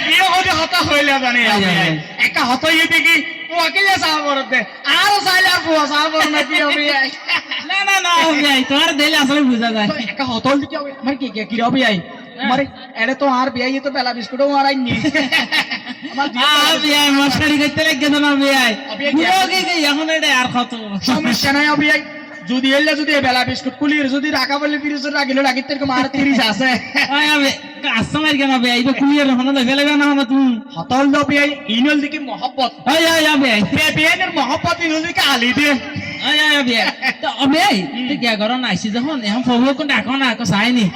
বিয়ে হতে হতা হইলে জানি আই, আই, আই। একা হত ইয়ে দেখি ওয়াকিলে চাহ বরতে আর চাইলে আর পুয়া চাহ বর না কি হবে? না না না বিয়াই তোমার দিলে আসলে বুঝা যায়। একা হতল দিকে হবে আমার কি কি কি হবে আই? তো আর বিয়ে তো বেলা বিস্কুটও মারাইনি আমার আ বিয়াই মশারি করতে লাগে না কি এখন এটা আর কত সমস্যা নাই আই। যদি এলে যদি বেলা বিস্কুট কুলির যদি রাখা বলে ফিরিস রাখিলে রাখি তোর মার তিরিশ আছে। কাস্টমার কেন বিয়াই তো কুলিয়ার হন না ফেলে না হন তুমি হতল দ বিয়াই ইনল দিকে মহব্বত। আয় আয় বিয়াই বিয়াইনের মহব্বত ইনল দিকে আলি দিয়ে আয় আয় বিয়াই তো বিয়াই তুই কি করো না আইছি যখন এখন ফবো কোন ডাকো না কো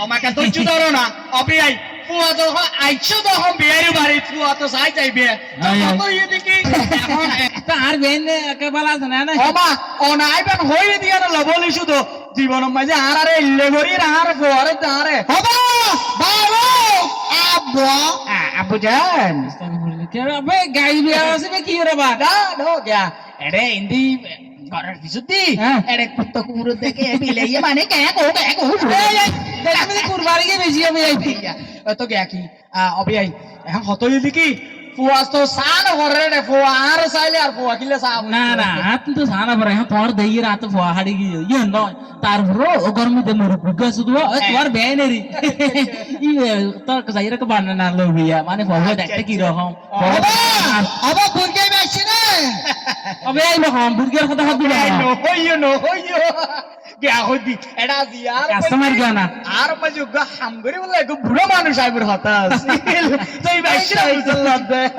আমাকে তো চুদারো না। অবি আই। ফুয়া যখন আইছো তখন বিয়াইর বাড়ি ফুয়া তো চাই যাইবে আই, আই। ইয়ে দেখি এখন তো আর বেন একেবারে আছে না না অমা অনাইবেন হয়ে দিয়ে না লবলি শুধু জীবন মাঝে আর আরে ইল্লে আর ফুয়ারে তারে হবা বাবা আব্বা আব্বু জান বে গাই বিয়া আছে কি রে বা দা গয়া ইন্দি ঘরের হ্যাঁ। কুকুর দেখে মানে কে কো কে কো আমি কুরবানি বেশি আমি আই তো গয়া কি? অবি আই এখন হতই দিকি ফুয়াস তো সান ঘরে রে ফুয়া আর চাইলে আর ফুয়া কিলে না না তো সানা হ্যাঁ দেই রাত ফুয়া হাড়ি গিয়ে ইয়ে নয় তারপর ও গরম দে মোর বুগা শুধু ও তোমার বেনেরি ই তোর যাইরা কে বানা না লো বিয়া। মানে ফুয়া দেখতে কি রকম আবার বুরগে বেশি না? অবে বুর্গের কথা এই নহইও নহইও গয়া হদি এডা জিয়ার কাস্টমার গিয়া না। আর মাঝে গা হামগরি বলে গো বুড়ো মানুষ আইবর হতাস তুই বেশি না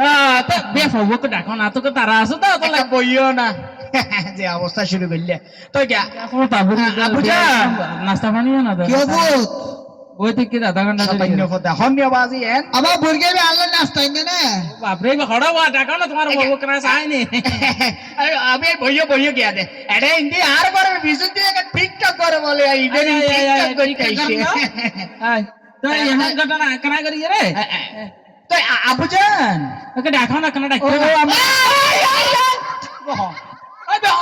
আহ, তা বে ফুয়া কে ডাকো না তোকে তারা আছে তো তো তোলা বইও ना যে অবস্থা শুরু করলে তো তারপর নাস্তা পানি না কি হব ওই থেকে আধা ঘণ্টা সাতান্য কথা হন্যবাজি এন। আমার বুর্গে বি আল্লাহ নাস্তাই না। বাপরে হড়া বা ডাকো না তোমার বউ করা চাইনি আরে আমি বইও বইও গিয়া দে। আরে ইন্দি আর করে বিশুদ্ধি একটা টিকটক করে বলে আয়, টিকটক করি খাইছে তো এখন ঘটনা কেনা করি রে? তো আবু ওকে ডাকো না কেন ও আমি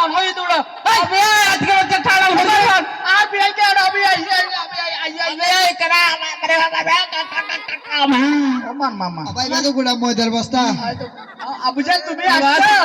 আবে দৌড়া আজকে ঠাড়া গেল আর বিয়াই কে আমি আই আই আমি আই আই আই আই কেনা আমার মামা ময়দার বস্তা আবুজন তুমি আসছো